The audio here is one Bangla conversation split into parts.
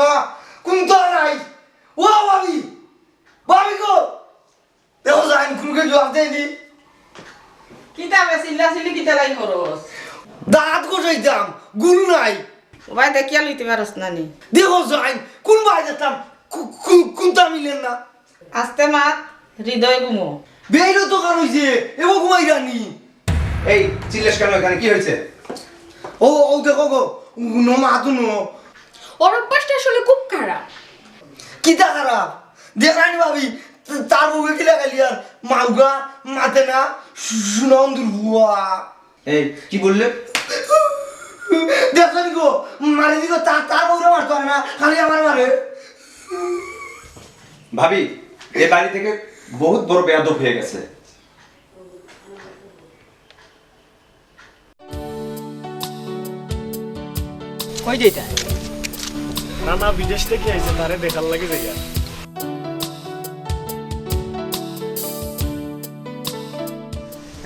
দেখো সাইনবা শুনো কোন তো নাই? ও ভাবি ভাবি গো দেখো সাইন কোনকে জবাব দেয়নি কিতাবে চিল্লা চিল্লি কিতা লাই খরচ দাঁত গোসাইতাম গুরু নাই। ভাই দেখিয়া লইতে পারস না নি। দেখো সাইন কোন ভাই যেতাম কোনটা মিলেন না। আস্তে মাত হৃদয় গুমো। বেইরো তো কার হইছে এবার ঘুমাই রানি। এই চিল্লেস কেন এখানে? কি হয়েছে? ও ও দেখো গো নো মাতু নো ওর অভ্যাসটা আসলে খুব খারাপ। কিতা খারাপ? দেখানি ভাবি তার বুকে কি লাগালি আর? মাউগা মাতে না সুনন্দর বুয়া এই কি বললে? দেখছেন গো মারে দিগো তার তার বউরে মারতে না খালি আমার মারে। ভাবি এই বাড়ি থেকে বহুত বড় বেয়াদব হয়ে গেছে। কই যেটা না না বিদেশ থেকে আইছে, তারে দেখার লাগে যাইয়া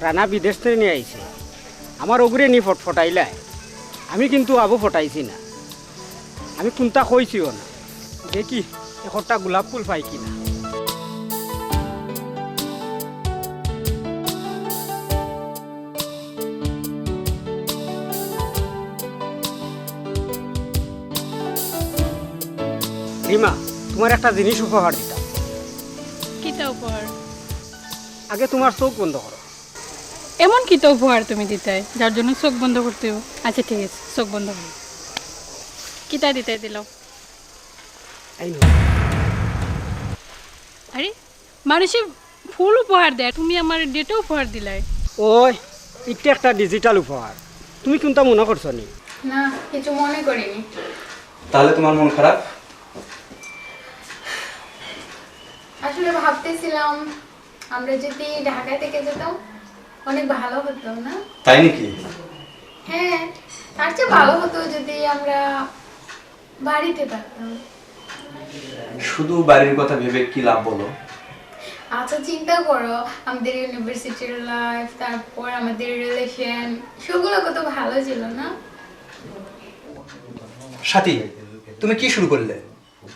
রানা বিদেশ থেকে নিয়ে আইছে। আমার ওগুরে নি ফট ফটাইলাই আমি কিন্তু আবু ফটাইছি না। আমি কোনটা কইছিও না। দেখি এখনটা গোলাপ ফুল পাই কিনা। রিমা তোমার একটা জিনিস উপহার দিতাম। কিতা উপহার? আগে তোমার চোখ বন্ধ করো। এমন কিতা উপহার তুমি দিতে? যার জন্য চোখ বন্ধ করতে হবে। আচ্ছা ঠিক আছে চোখ বন্ধ করো। কিতা দিতে দিল? এই নাও। আরে মানুষে ফুল উপহার দেয় তুমি আমার ডেটও উপহার দিলাই। ওই এটা একটা ডিজিটাল উপহার। তুমি কোনটা মনে করছ নি? না কিছু মনে করিনি। তাহলে তোমার মন খারাপ? আসলে ভাবতেছিলাম আমরা যদি ঢাকা থেকে যেতাম অনেক ভালো হতো না? তাই নাকি? হ্যাঁ তার চেয়ে ভালো হতো যদি আমরা বাড়িতে থাকতাম। শুধু বাড়ির কথা ভেবে কি লাভ বলো? আচ্ছা চিন্তা করো আমাদের ইউনিভার্সিটির লাইফ তারপর আমাদের রিলেশন সেগুলো কত ভালো ছিল না? সাথী তুমি কি শুরু করলে?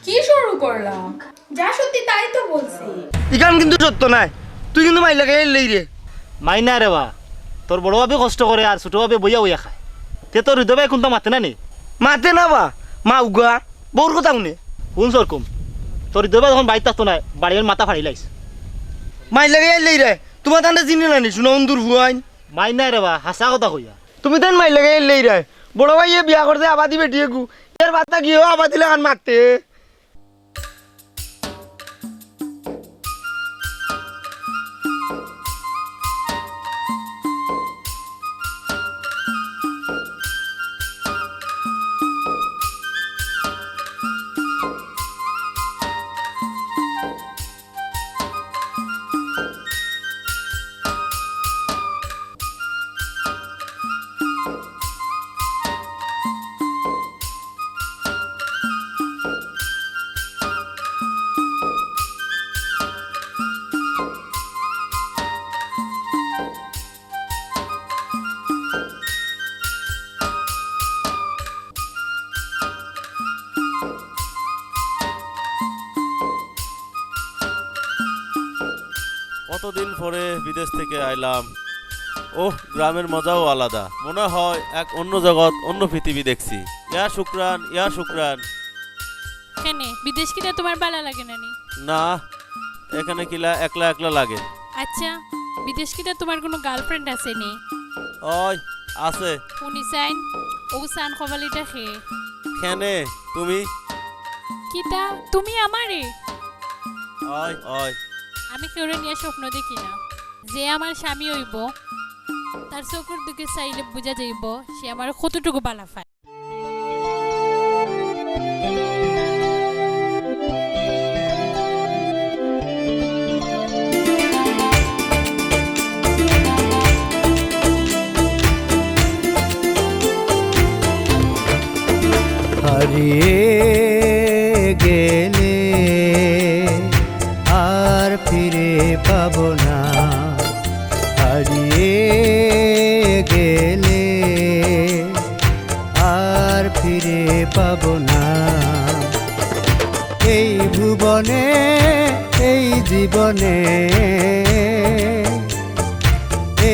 কি শুরু করলাম? যা সত্যি তাই তো বলছি। ইখান কিন্তু সত্য নাই। তুই কিন্তু মাই লাগে এলেই রে। মাইনা রে বা। তোর বড় ভাবে কষ্ট করে আর ছোট ভাবে বইয়া বইয়া খায়। তে তোর হৃদয় ভাই কোনটা মাতে না নি? মাতে না বা। মাউগা বউর কথা শুনে। কোন সরকম তোর হৃদয় ভাই যখন বাড়িতে থাকতো না বাড়ির মাথা ফাড়ি লাইস মাই লাগে এলেই রে তোমার তান্ডে চিনি না? নি সুনন্দর বুয়াইন মাইনা রে বা হাসা কথা কইয়া তুমি তান মাই লাগে এলেই রে বড় ভাই এ বিয়া করতে আবাদি বেটিয়ে গু। এর বাচ্চা গিয়েও আবাদি লাগান মারতে বিদেশ থেকে আইলাম। ওহ গ্রামের মজাও আলাদা। মনে হয় এক অন্য জগৎ অন্য পৃথিবী দেখছি। ইয়া শুক্রান ইয়া শুক্রান। কেন বিদেশ কিনা তোমার ভালো লাগে না নি? না এখানে কিলা একলা একলা লাগে। আচ্ছা বিদেশ কিনা তোমার কোনো গার্লফ্রেন্ড আছে নি? ওই আছে। উনি চাইন ও সান খবালিটা খেয়ে খেনে তুমি? কিতা তুমি আমারে ওই ওই। আমি কেউরে নিয়ে স্বপ্ন দেখি না। যে আমার স্বামী হইব তার চকুর দিকে চাইলে বুঝা যাইব সে আমার কতটুকু বালা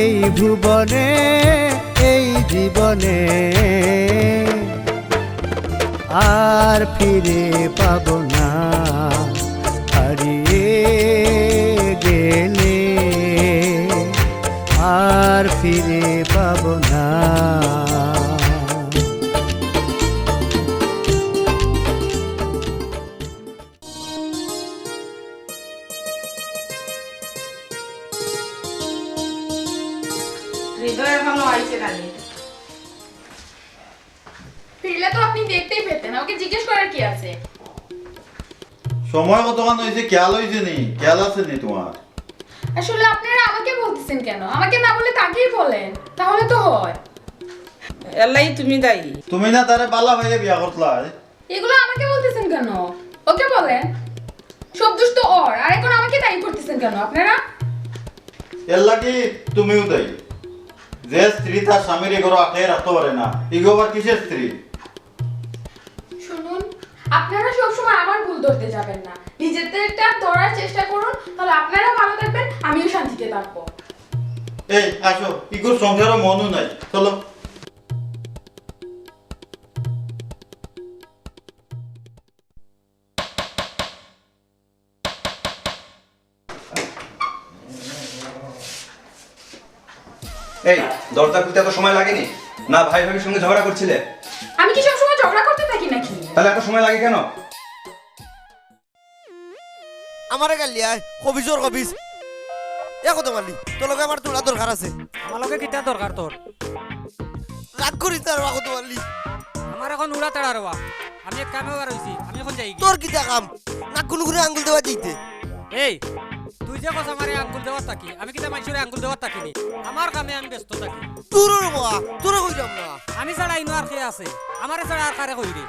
এই ভুবনে এই জীবনে আর ফিরে পাব না। হারিয়ে গেলে আর ফিরে পাব না। আছে। সময় কতক্ষণ হয়েছে? খেয়াল হয়েছে নি? খেয়াল আছে নি তোমার? আসলে আপনারা আমাকে বলতেছেন কেন? আমাকে না বলে তাকেই বলেন তাহলে তো হয়। এলাই তুমি দায়ী। তুমি না তারে বালা ভাইয়ে বিয়া করতলা এগুলো আমাকে বলতেছেন কেন? ওকে বলেন। সব দোষ তো ওর আর এখন আমাকে দায়ী করতেছেন কেন আপনারা? এর লাগি তুমিও দেই যে স্ত্রী তার স্বামীর এগুলো আটে রাখতে পারে না এগুলো আবার কিসের স্ত্রী? ধরতে যাবেন না। নিজেদেরটা ধরার চেষ্টা করুন তাহলে আপনারা ভালো থাকবেন আমিও শান্তিতে থাকব। এই আসো ইগুর সংসারও মনও নাই চলো। এই দরজা খুলতে এত সময় লাগেনি? না ভাই ভাবির সঙ্গে ঝগড়া করছিলে? আমি কি সব সময় ঝগড়া করতে থাকি নাকি? তাহলে এত সময় লাগে কেন? আমারে গালি আয় কবিজোর কবিজ এ কত মারলি তোর লগে আমার তোলা দরকার আছে। আমার লগে কিতা দরকার তোর রাগ করিস না আর কত মারলি আমার এখন উড়া তেড়া রবা আমি এক কামে বার হইছি আমি এখন যাই তোর কিটা কাম? নাকগুলো ঘুরে আঙ্গুল দেওয়া যাইতে এই তুই যে কথা মারে আঙ্গুল দেওয়ার থাকি আমি কিতা মানুষের আঙ্গুল দেওয়ার থাকিনি। আমার কামে আমি ব্যস্ত থাকি। তোর বাবা তোর কই যাম না। আমি ছাড়া ইনো আর কে আছে আমারে ছাড়া আর কারে কই রে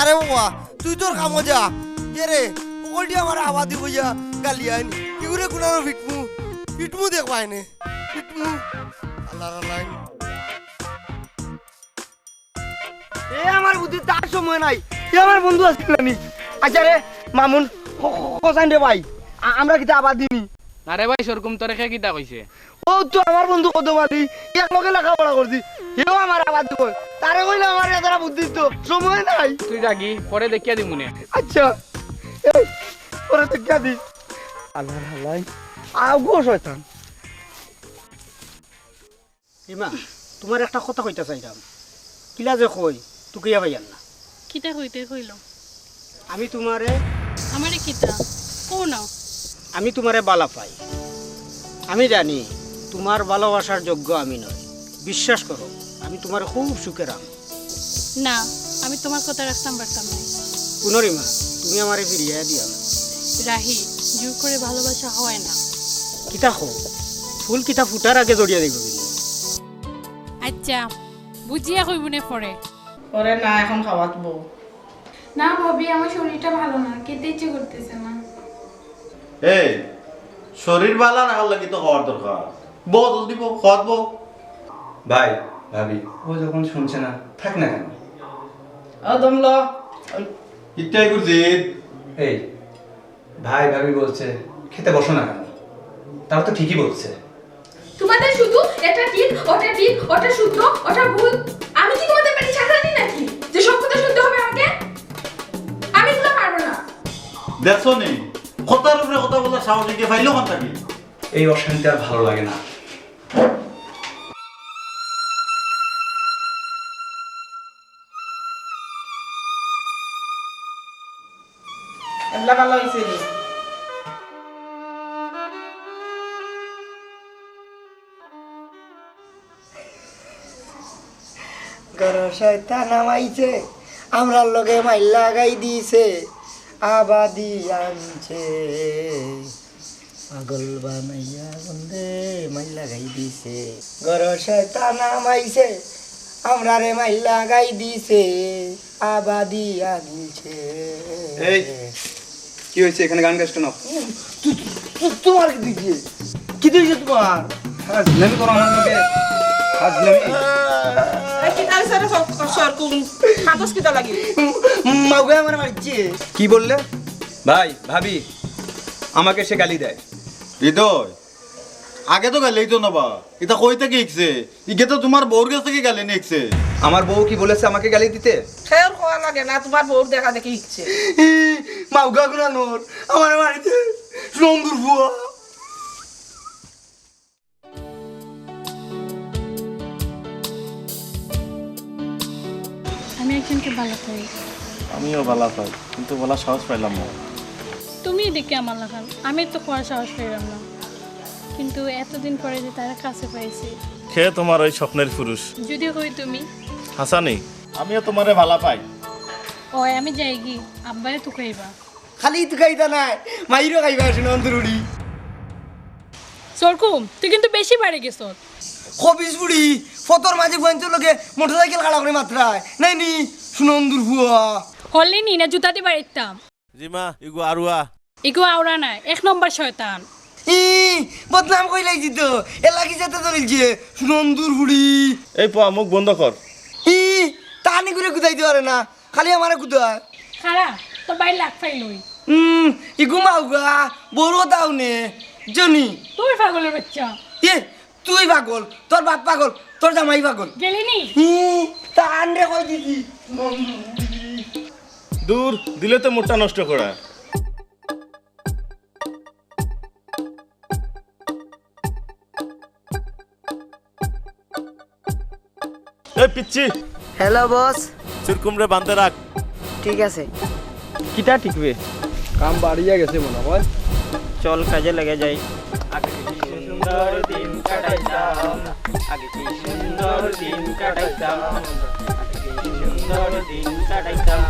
আরে বাবা তুই তোর কামো যা। এ রে ওকলটি আমার আওয়াজ দিব যা গালি আইন কি করে কোনারো ফিটমু ফিটমু দেখ পাইনে ফিটমু আল্লাহ আল্লাহ এ আমার বুদ্ধি তার সময় নাই এ আমার বন্ধু আছিল আমি আচ্ছা রে মামুন কসান রে ভাই আমরা কিতা আবার দিনি আরে ভাই সরকুম তোরে কে কিতা কইছে ও তো আমার বন্ধু কত মারি এক লগে লেখাপড়া করছি এও আমার আবার দিব তারে কইলে আমার এতটা বুদ্ধি তো সময় নাই তুই জাগি পরে দেখিয়া দিমুনে আচ্ছা এই পরে তো কে দিস? আল্লাহ আল্লাহ আও গো শয়তান। ইমা তোমার একটা কথা কইতা চাইলাম। কিলা যে কই তুই ভাইয়ান না। কিতা হইতে হইল আমি তোমারে আমারে কিতা? কো না। আমি তোমারে বালা পাই। আমি জানি তোমার ভালোবাসার যোগ্য আমি নই। বিশ্বাস করো আমি তোমার খুব সুখে রাম না আমি তোমার কথা রাখতাম পারতাম না পুনরিমা তুমি আমারে ফিরিয়ে দিও। না রাহি জোর করে ভালোবাসা হয় না। কিতা হো ফুল কিতা ফুটার আগে জড়িয়ে দেখব আচ্ছা বুঝিয়া কইব কইবনে পরে। পরে না এখন খাওয়াত বউ। না ভাবি আমার শরীরটা ভালো না খেতে ইচ্ছে করতেছে না। এই শরীর বালা রাখার লাগি তো হওয়ার দরকার। বউ জলদি বউ খাওয়াত বউ। ভাই ভাবি ও যখন শুনছে না থাক না কেন? ও দমল। ইটাই করছি এই ভাই ভাবি বলছে খেতে বসো না কেন? তারা তো ঠিকই বলছে। তোমাদের শুধু এটা ঠিক ওটা ঠিক ওটা শুদ্ধ? ওটা ভুল? আমি কি তোমাদের বাড়ি ছাড়ানি নাকি যে সব কথা শুনতে হবে আমাকে? আমি এগুলো পারব না। দেখছ নি কথার উপরে কথা বলা থাকি এই অশান্তি আর ভালো লাগে না। এগুলা ভালো হয়েছে শয়তান আমরার লগে মাইল লাগাই দিছে আবাদি আনছে। পাগল বানাইয়া বন্দে মাইল লাগাই দিছে। গর শয়তান আমাইছে আমরারে মাইল লাগাই দিছে আবাদি আনছে। কি হয়েছে? এখানে গান গাছ কেন? তোমার কি দিছে কি দিয়েছে তোমার? হাজলামি করো আমার লোকে। হাজলামি। কি বললে? ভাই ভাবি আমাকে সে গালি দেয়। হৃদয় আগে তো গালেই তো নবা। এটা কই থেকে ইকছে ইগে তো তোমার বউর কাছ থেকে গালে নিকছে আমার বউ কি বলেছে আমাকে গালি দিতে? খেয়াল হওয়া লাগে না তোমার বউর দেখা দেখি ইচ্ছে মাউগা গুনা নোর আমার মারিতে সুন্দর বুয়া আমি একজনকে ভালো পাই। আমিও ভালো পাই কিন্তু বলা সাহস পাইলাম না। তুমি দেখে আমার লাগান আমি তো করার সাহস পেলাম না। কিন্তু এতদিন পরে যে তারা কাছে পাইছি। খেয়ে তোমার ওই স্বপ্নের পুরুষ? যদি হই তুমি? হাসানি। আমিও তোমারে ভালো পাই। ও আমি যাই কি আব্বাই তো খাইবা খালি তো খাইতা নাই মাইরও খাইবা সুন্দর উড়ি সরকুম তুই কিন্তু বেশি বাড়ি গেছ। খবিস বুড়ি ফতর মাঝে গুয়াঞ্চর লোকে মোটরসাইকেল খাড়া করে মাত্রায়। নাই নি সুনন্দর বুয়া হলে নি না জুতা দিয়ে বাড়িতাম জিমা ইগু আরুয়া। এগো আওড়া না এক নম্বর শয়তান। ই বদনাম কই লাগছি তো এলাকি যেতে ধরেছে সুনন্দর বুড়ি। এই পা মুখ বন্ধ কর। ই টানি করে কুদাইতে পারে না খালি আমারে কুদায়। খারা তোর বাড়ি লাগ ফাই লই হুম ইগু মাউগা বড় দাও নে জনি। তুই পাগলের বাচ্চা। এ তুই পাগল তোর বাপ পাগল তোর জামাই পাগল। গেলি নি? হি টান রে কই দিদি দূর দিলে তো মুখটা নষ্ট করা। পিচ্ছি। Hello boss. চিরকুমড়ে বান্ধে রাখ। ঠিক আছে। কিতা ঠিকবে কাম বাড়িয়ে গেছে মনে হয়। চল কাজে লেগে যাই। আগে কি সুন্দর দিন কাটাইতাম? আগে কি সুন্দর দিন কাটাইতাম? আগে কি সুন্দর দিন কাটাইতাম?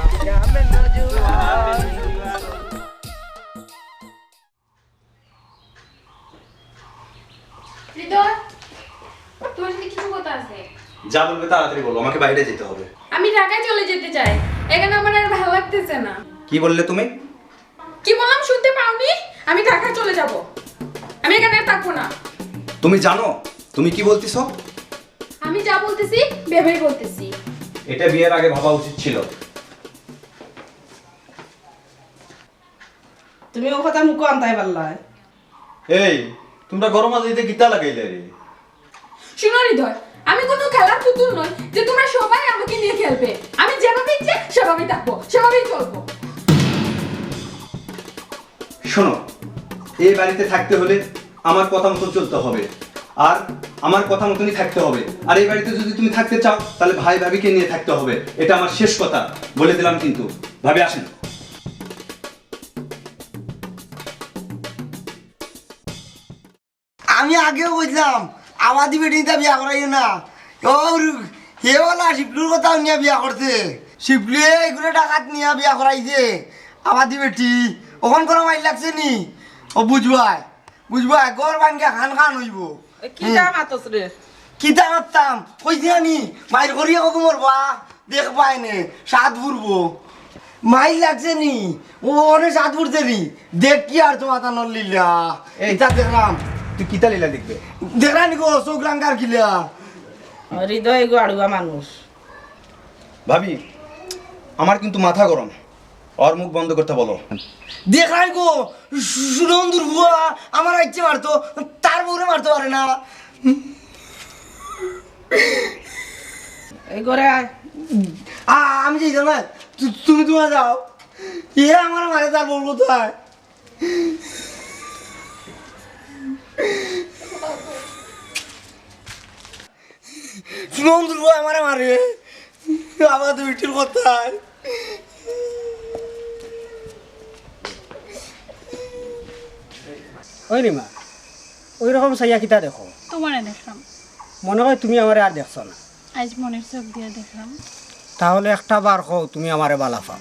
যা বলবে তাড়াতাড়ি বলো আমাকে বাইরে যেতে হবে। আমি ঢাকায় চলে যেতে চাই। এখানে আমার আর ভালো লাগতেছে না। কি বললে তুমি? কি বললাম শুনতে পাওনি? আমি ঢাকায় চলে যাব। আমি এখানে আর থাকব না। তুমি জানো? তুমি কি বলতিছো? আমি যা বলতেছি ভেবেই বলতেছি। এটা বিয়ের আগে ভাবা উচিত ছিল। তুমি ও কথা মুখ আনতাই পারলা এই তোমরা গরম মাঝে গীতা লাগাইলে রে। শুনো হৃদয় আমি কোনো খেলার পুতুল নই যে তোমরা সবাই আমাকে নিয়ে খেলবে। আমি যেভাবে ইচ্ছে সেভাবেই থাকব সেভাবেই চলবো। শোনো এই বাড়িতে থাকতে হলে আমার কথা মতো চলতে হবে। আর আমার কথা মতনই থাকতে হবে। আর এই বাড়িতে যদি তুমি থাকতে চাও তাহলে ভাই ভাবিকে নিয়ে থাকতে হবে। এটা আমার শেষ কথা বলে দিলাম কিন্তু। ভাবি আসেন। আমি আগেও কইলাম আমাদি বেটিটা বিয়া করাইও না। হেওয়ালা শিবলুর কথা নিয়ে বিয়া করছে শিবলুয়ে এগুলো টাকাত নিয়ে বিয়া করাইছে আমাদি বেটি ওখান করে মাইল লাগছে নি? ও বুঝবাই বুঝবাই গড় বাঙ্গা খান খান হইব। কি দাম আতস রে কিতা মারতাম কইছি আমি মাইর করিয়া কত মরবা দেখ নে সাত মাইল লাগছে নি? ও অনেক সাত ফুরছে নি? দেখ কি আর তো মাথা নলিলা দেখলাম। তুই কিতা লীলা দেখবে? দেখলা নি গো চোখ রাঙ্গার কিলা হৃদয় এগো আড়ুয়া মানুষ। ভাবি আমার কিন্তু মাথা গরম। ওর মুখ বন্ধ করতে বলো। দেখলাই গো সুনন্দুর বুয়া আমার ইচ্ছে মারতো তার বউরে মারতে পারে না। এই করে আয়। আ, আমি যাই না তুমি তোমার যাও। এ আমার মারে তার বউ কোথায়? সুনন্দুর বুয়া আমারে মারে আমার দুইটির কোথায়। ওই রিমা ওই রকম সাইয়া কিতা দেখো? তোমারে দেখলাম। মনে হয় তুমি আমারে আর দেখছ না। আজ মনের চোখ দিয়ে দেখলাম। তাহলে একটা বার কও তুমি আমারে বালা পাও।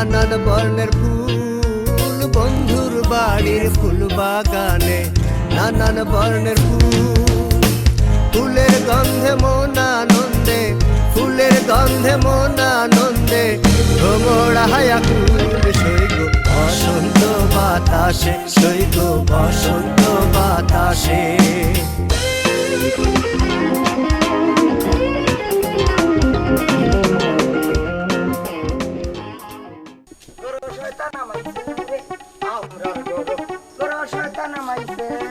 নানান বর্ণের ফুল, বন্ধুর বাড়ির ফুল বাগানে নানান বর্ণের ফুল। ফুলের গন্ধে মন আনন্দে, ফুলের গন্ধে মন আনন্দে ভ্রমরা হায়া কুল সৈগ বসন্ত বাতাসে সৈগ বসন্ত বাতাসে।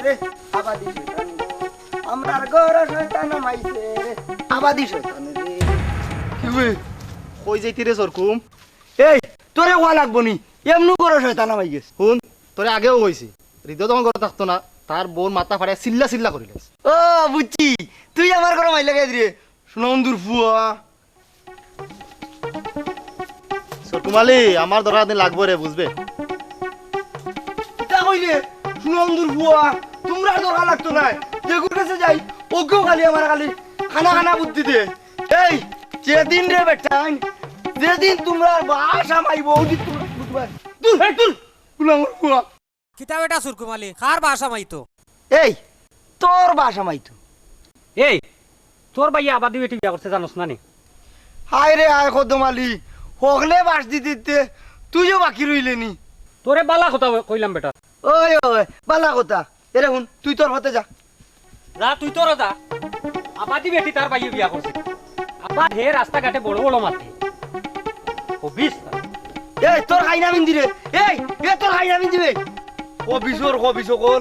রে আবাদি শয়তান। আমরার গরু শয়তান আমাইছে রে। আবাদি শয়তান রে। কিবে? কই যাইতি রে সরকুম? এই তোরে হওয়া লাগবো নি। এমনু গরু শয়তান আমাই গেছে। শুন তোরে আগেও কইছি হৃদয় তখন ঘরে থাকতো না তার বোন মাথা ফাড়ে চিল্লা চিল্লা করিলে ও বুঝছি। তুই আমার ঘরে মাইলে গাই রে। সুনন্দুর ফুয়া। সরকুমালি আমার দরকার লাগবো রে বুঝবে? তা কইলে সুনন্দুর ফুয়া। আর দরকার লাগতো না। যেগুর কাছে যাই ওকেও খালি আমার খালি খানা খানা বুদ্ধি দে। এই যেদিন রে বেটান যেদিন তোমরা বাসা মাইব ওদিন তোমরা বুঝবা দূর হে এটা সুরকুমালি কার বাসা মাইতো? এই তোর বাসা মাইতো। এই তোর ভাইয়া আবাদি বেটি বিয়া করতে জানোস না নি? হায় রে হায় কদমালি হকলে বাস দিতে দিতে তুইও বাকি রইলে নি। তোরে বালা কথা কইলাম বেটা। ওই ওই বালা কথা। এরে হুন তুই তোর হতে যা। যা তুই তোর যা। আবাদি বেটি তার ভাইয়া বিয়া করছে। আবার হে রাস্তাঘাটে বড় বড় মাঠে বিশ এই তোর খাই বিন্দি রে। এই এ তোর খাই নামিন দিবে কবিসর কবি সকল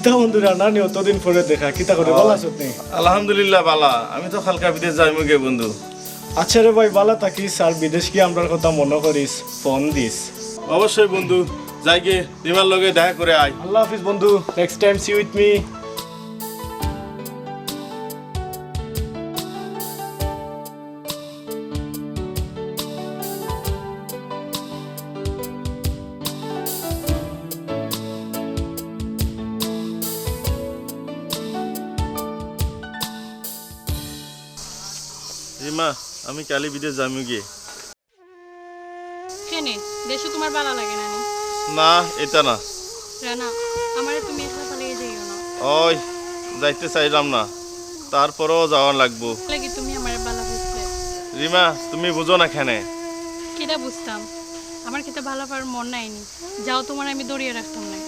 কিতা বন্ধুরা না নিও অতদিন পরে দেখা কিতা করে ভালো আছো তুমি আলহামদুলিল্লাহ বালা। আমি তো খালকা বিদেশ যাই মুগে বন্ধু। আচ্ছা রে ভাই ভালো থাকিস আর বিদেশ কি আমরার কথা মনে করিস ফোন দিস। অবশ্যই বন্ধু। যাই গে রিমার লগে দেখা করে আয়। আল্লাহ হাফিজ বন্ধু। Next time see with me কালি বিদেশ যাই মুগে কেনে? দেশে তোমার ভালো লাগে না না? এটা না। রানা আমারে তুমি একলা পালিয়ে যাইও না ওই যাইতে চাইলাম না। তারপরেও যাওয়ার লাগবো। লাগে তুমি আমার ভালো বুঝলে? রিমা তুমি বুঝো না খেনে কেটা বুঝতাম? আমার খেতে ভালো পাওয়ার মন নাইনি যাও তোমার আমি দড়িয়ে রাখতাম না।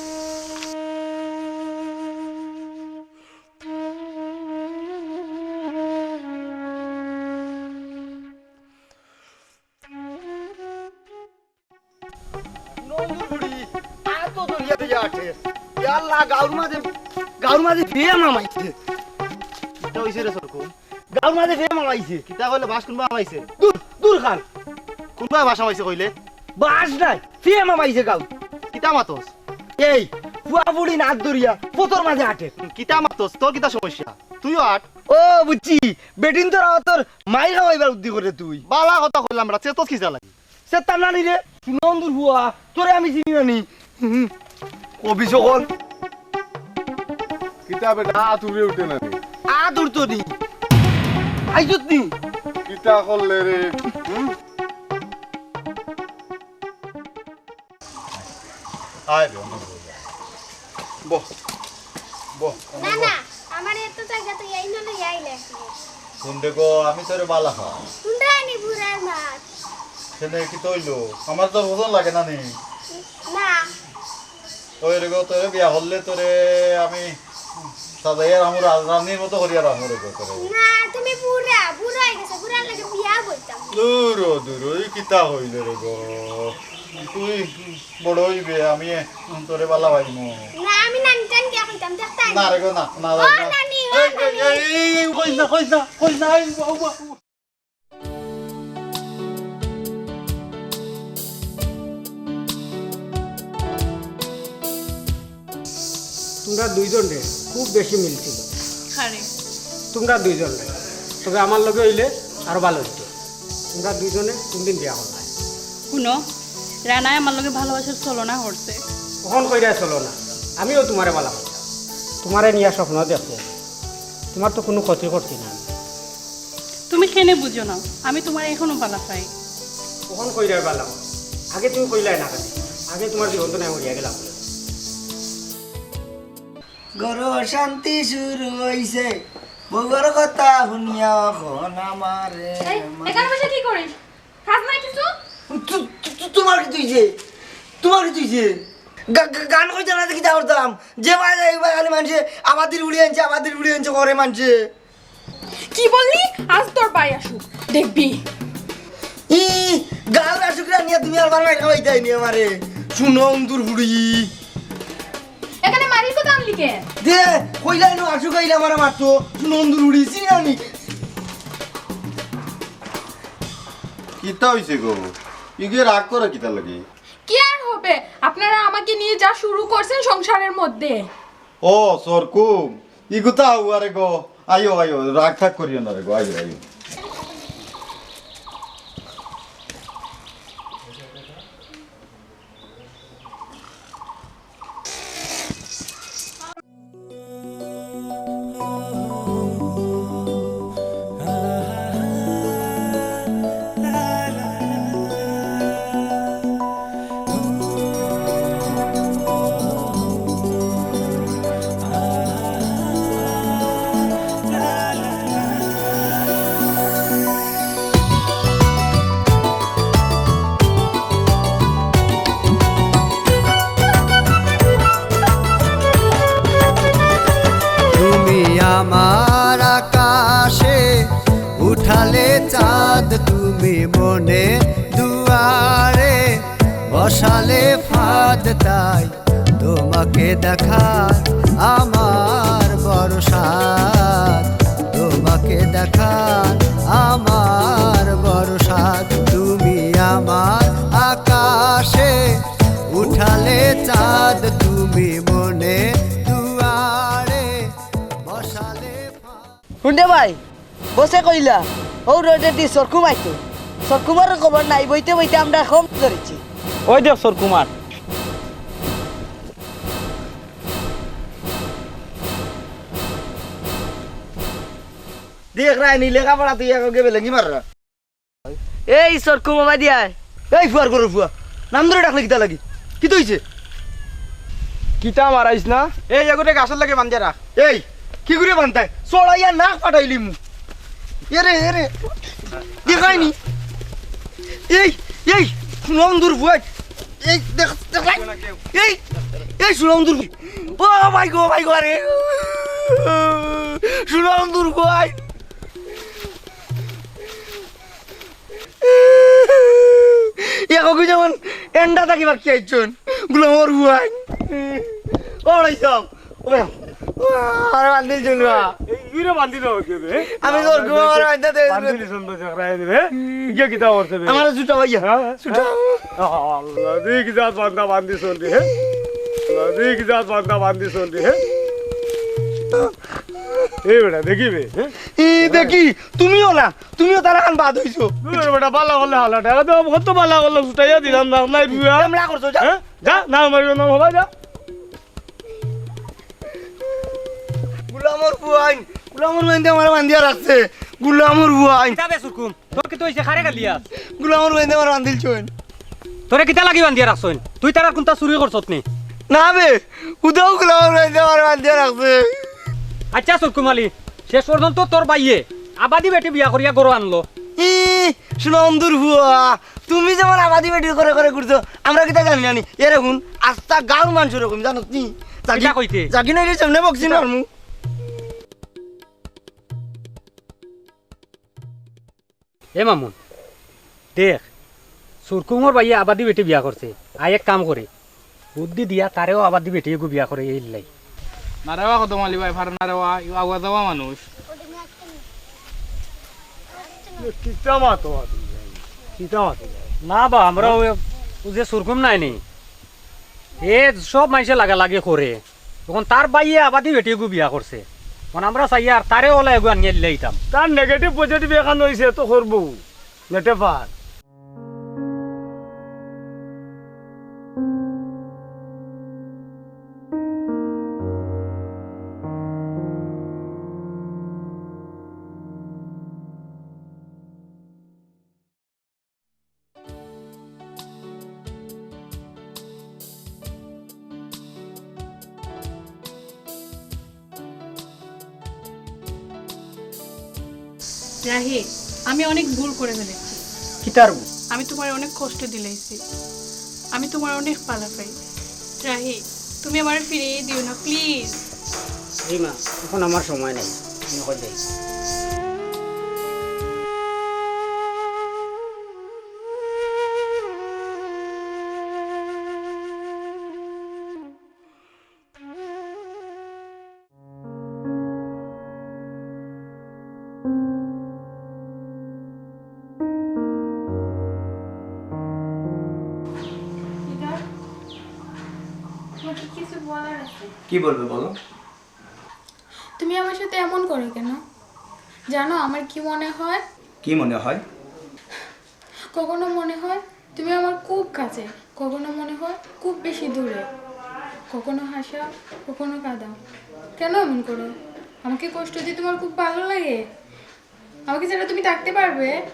মাঝে ফিরে মামাইছে কিতা হইছে রে সরকুম গাউর মাঝে ফিরে মামাইছে কিতা কইলে বাস কোনবা আমাইছে দূর দূর খান। কোনবা বাসা আমাইছে কইলে? বাস নাই ফিরে মামাইছে গাউ কিতা মাতস? এই ফুয়া বুড়ি নাক দরিয়া পোতর মাঝে আটে। কিতা মাতস? তোর কিতা সমস্যা? তুইও আট। ও বুঝছি। বেটিন তোর তোর মাই খাওয়াইবার উদ্দি করে তুই। বালা কথা কইলাম রা চেতস কিসা লাগি সে তার নানি রে। নন্দুর ফুয়া তোরে আমি চিনি নানি। কবি সকল কিতা বেটা? তুলে উঠে না আ দূর তো নি আইজত নি। কিতা করলে রে আয় বহ বহ না না আমার এত জায়গা তো এই নলে আইলে শুনতে গো আমি তোরে বালা খাও উন্ডানি বুড়ার মাছ সেনে কি তৈলো আমার তো ওজন লাগে না নি? না। ওই রে গো তোরে বিয়া হলে তোরে আমি সাজাইয়ার আমার রাজধানীর মতো করিয়া রাখব রে গো না তুমি বুড়া বুড়া হয়ে গেছে বুড়ার লাগে বিয়া করতাম। দূর দূর ওই কিতা হইলে রে গো? তুই বড় হইবে আমি তোরে বালা ভাইমু। না আমি নানি টান দিয়া কইতাম দেখতাম না রে গো না না ও নানি এই, কইস না কইস না কইস না এই, বাউ। তোমরা দুইজন রে। খুব বেশি মিলছিল তোমরা দুইজন। তবে আমার লগে হইলে আরও ভালো হইতো। তোমরা দুইজনে কোনদিন বিয়া করবে? শুনো রানায় আমার লগে ভালোবাসার চলনা করছে। কখন কইরা চলো না আমিও তোমারে ভালো তোমারে নিয়ে স্বপ্ন দেখো। তোমার তো কোনো ক্ষতি করছি না তুমি কেনে বুঝো না আমি তোমার এখনও বালা পাই। কখন কইরা ভালো আগে তুমি কইলাই না আগে তোমার জীবন তো নাই মরিয়া গেলাম। গরু শান্তি শুরু হইছে বউর কথা শুনিয়া খন আমারে এখানে বসে কি করিস কাজ নাই কিছু? তোমার কি তুইছে তোমার কি তুইছে গান কইতে না দেখি করতাম যে বাজে এই খালি মানুষে আমাদের উড়ি আনছে আমাদের উড়ি আনছে মানুষে কি বললি? আজ তোর পাই আসুক দেখবি। ই গাল নিয়ে তুমি আর বানাই খাওয়াই দেয়নি আমারে শুনো অন্দুর বুড়ি এখানে কেন দে কইলাই নো আমার আমি কিতা হইছে গো? ইগে রাগ করে কিতা লাগে? কি আর হবে? আপনারা আমাকে নিয়ে যা শুরু করছেন সংসারের মধ্যে। ও সরকুম। ইগুতা আরে গো। আইও আইও রাগ থাক করিও না রে গো আইও আইও। চাঁদ তুমি মনে দুয়ারে বসালে শুনতে ভাই বসে কইলা ও রোডে দি সরকুম আইতো সরকুমার খবর নাই বইতে বইতে আমরা কম ধরেছি। ওই দেখ সর কুমার দেখ রায় নি লেখাপড়া তুই আগে বেলেঙ্গি মাররা? এই সরকুম মামা দিয়া এই ফুয়ার করো ফুয়া নাম ধরে ডাকলে কিতা লাগি? কি তৈছে কিতা মারাইস না? এই এগুলো গাছের লাগে বান্ধে রাখ এই কি করে বান্তাই চড়াইয়া নাক ফাটাইলি মু এরে এরে দেখাইনি? এই এই সুনাম দূর ফুয়াই এই দেখ দেখাই। এই এই সুনাম দূর ও ভাই গো ভাই গো আরে সুনাম দূর ফুয়াই একক যেমন এন্ডা থাকি বাকি আইছন গুলামর ফুয়াই ওরাই ওরা আরে বান্দিল ইরে দাও আমি তোর ঘুমাবার বান্ধা দে দিবে কিতা করতে বে আমার জুতা ভাইয়া। জুতা আল্লাহ দেখ জাত বান্ধা বান্ধি চললি হে আল্লাহ দেখ জাত বান্ধা বান্ধি চললি হে এই বেটা দেখিবে হ্যাঁ? ই দেখি। তুমিও না তুমিও তারা খান বাদ হইছো। বেটা পালা করলে হালা টাকা তো কত পালা করলে ছুটাইয়া দিলাম না নাই বিয়া করছ যা। হ্যাঁ? যা না মারিও না হবা যা। গুলামর বুয়াইন গুলামর আমার বান্ধিয়া রাখছে। গুলামর বুয়াইন। তোর কি তুই খারে গালিয়া গুলামর আমার বান্ধিল চইন। তোরে কিতা লাগি বান্ধিয়া রাখছইন? তুই কোনটা চুরি করছত নি? না বে উদাও গুলামর আমার বান্ধিয়া রাখছে। আচ্ছা আলী শেষ পর্যন্ত তোর বাইয়ে আবাদি বেটি বিয়া করিয়া গরু আনলো। ই সুনন্দর হুয়া তুমি যেমন আবাদি বেটি করে করে ঘুরছো আমরা কিতা জানি জানি? এরকম আস্তা গাঁর মানুষ এরকম জানো নি? কিতা কইতে? জাগি সামনে বকছি না এ মামুন দেখ সুরকুমর ভাইয়া আবাদি বেটি বিয়া করছে আই এক কাম করে বুদ্ধি দিয়া তারেও আবাদি বেটি গু বিয়া করে এই লাই। নারেওয়া কত মালি ভাই ফার নারেওয়া ইউ আগুয়া যাওয়া মানুষ কিতা মাতো কিতা মাতো না বা আমরা যে সুরকুম নাই নি? এ সব মানুষে লাগা লাগে করে তখন তার বাইয়ে আবাদি বেটি গু বিয়া করছে তখন আমরা চাই আর তারে ওলাই এগু নিয়ে লাইতাম তার নেগেটিভ পজিটিভ এখন হয়েছে তো করব নেটে পার রাহি আমি অনেক ভুল করে ফেলেছি। কিতার আমি তোমার অনেক কষ্ট দিলাইছি। আমি তোমার অনেক পালা পাই। রাহি তুমি আমার ফিরিয়ে দিও না প্লিজ। রিমা এখন আমার সময় নেই আমি যাই কি বলবে বলো? তুমি আমার সাথে এমন করো কেন? জানো আমার কি মনে হয়? কি মনে হয়? কখনো মনে হয় তুমি আমার খুব কাছে কখনো মনে হয় খুব বেশি দূরে। কখনো হাসা কখনো কাঁদাও কেন এমন করো? আমাকে কষ্ট দিয়ে তোমার খুব ভালো লাগে। আমাকে ছাড়া তুমি থাকতে পারবে?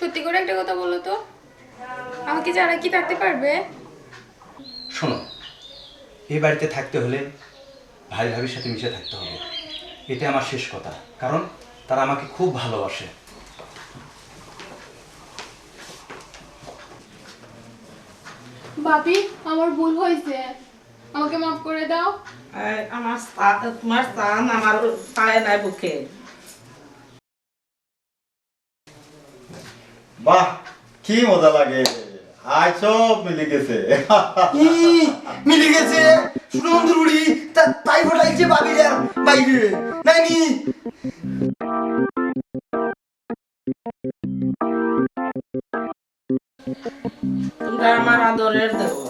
সত্যি করে একটা কথা বলো তো। আমাকে ছাড়া কি থাকতে পারবে? শোনো এই বাড়িতে থাকতে হলে ভাই ভাবির সাথে মিশে থাকতে হবে। এটা আমার শেষ কথা। কারণ তারা আমাকে খুব ভালোবাসে। বাপি আমার ভুল হয়েছে। আমাকে মাফ করে দাও। আমার তোমার স্থান আমার পায়ে নাই বুকে। বাহ কি মজা লাগে। আজ সব মিলে গেছে। ই মিলে গেছে। সুন্দর উড়ি তাই ফটাইছে বাবির বাইরে। নাইনি তোমরা আমার আদরের দেবো